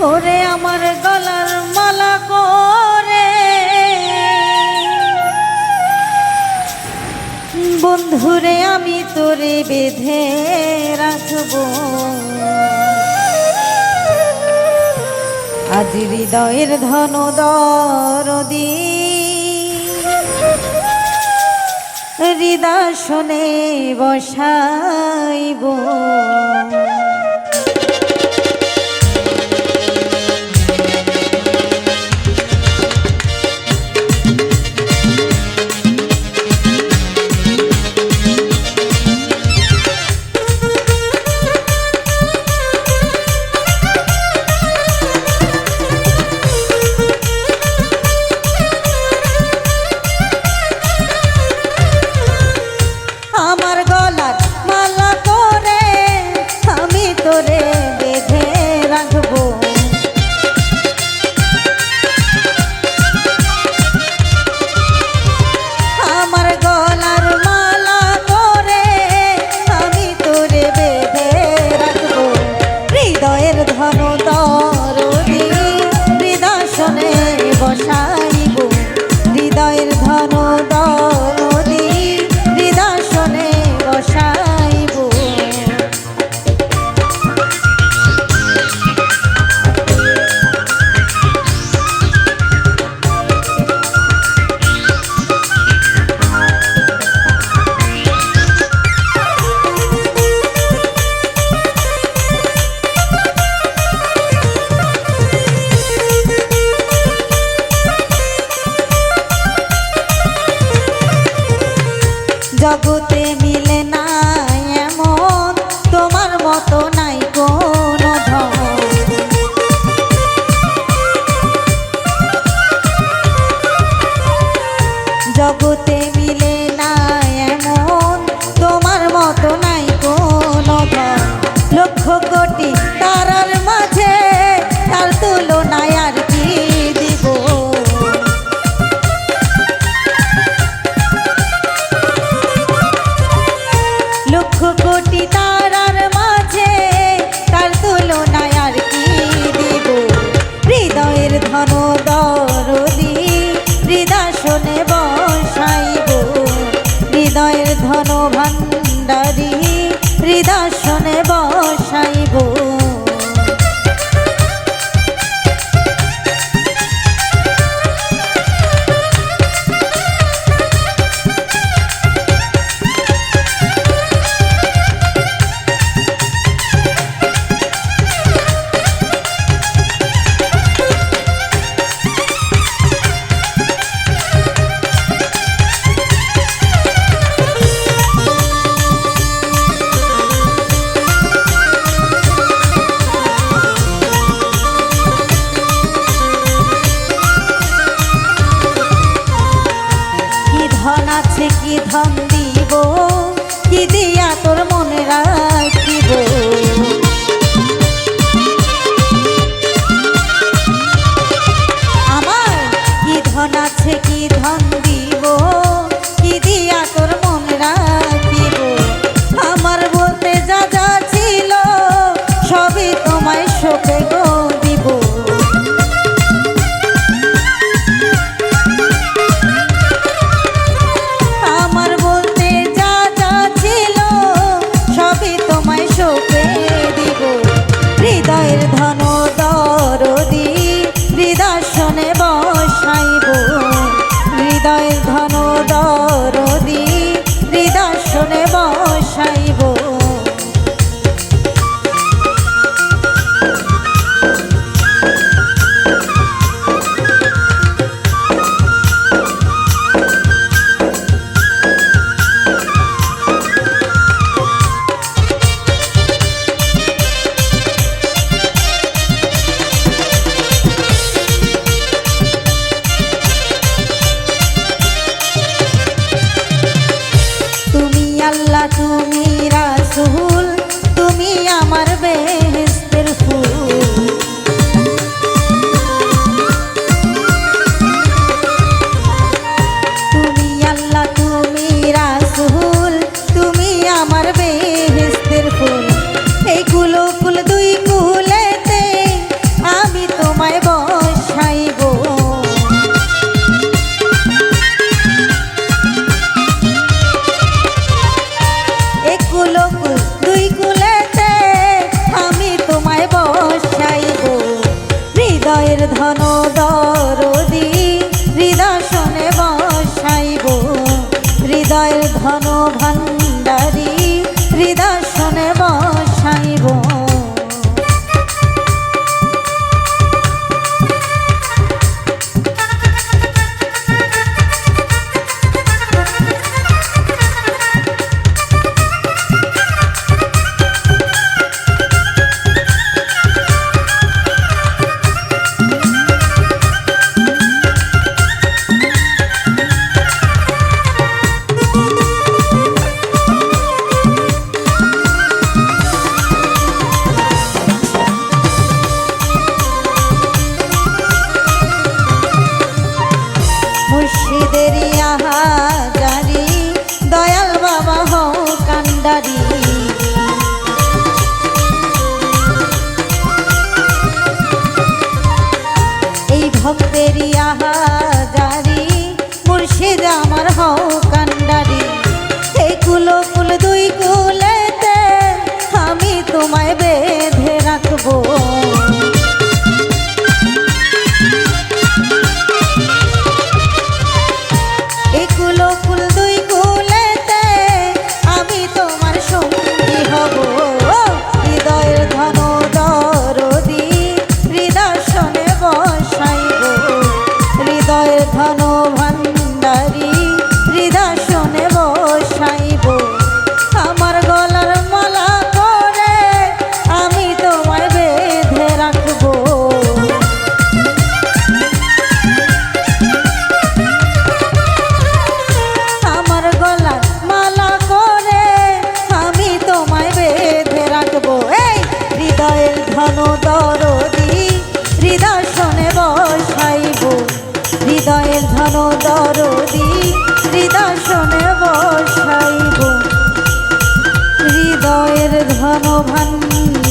করে আমার গলার মালা করে। বন্ধুরে, আমি তোরে বেঁধে রাখব। আজ হৃদয়ের ধন দরদি। হৃদয় বসাইব। রে বেঁধে জ্ঞান ভাণ্ডারী হৃদাসনে বসাইব। আছে কি ধন দিব? কি দিয়া তোর মনে রাখ ধন বসাইব হৃদয়ের ধন ভান্ডারী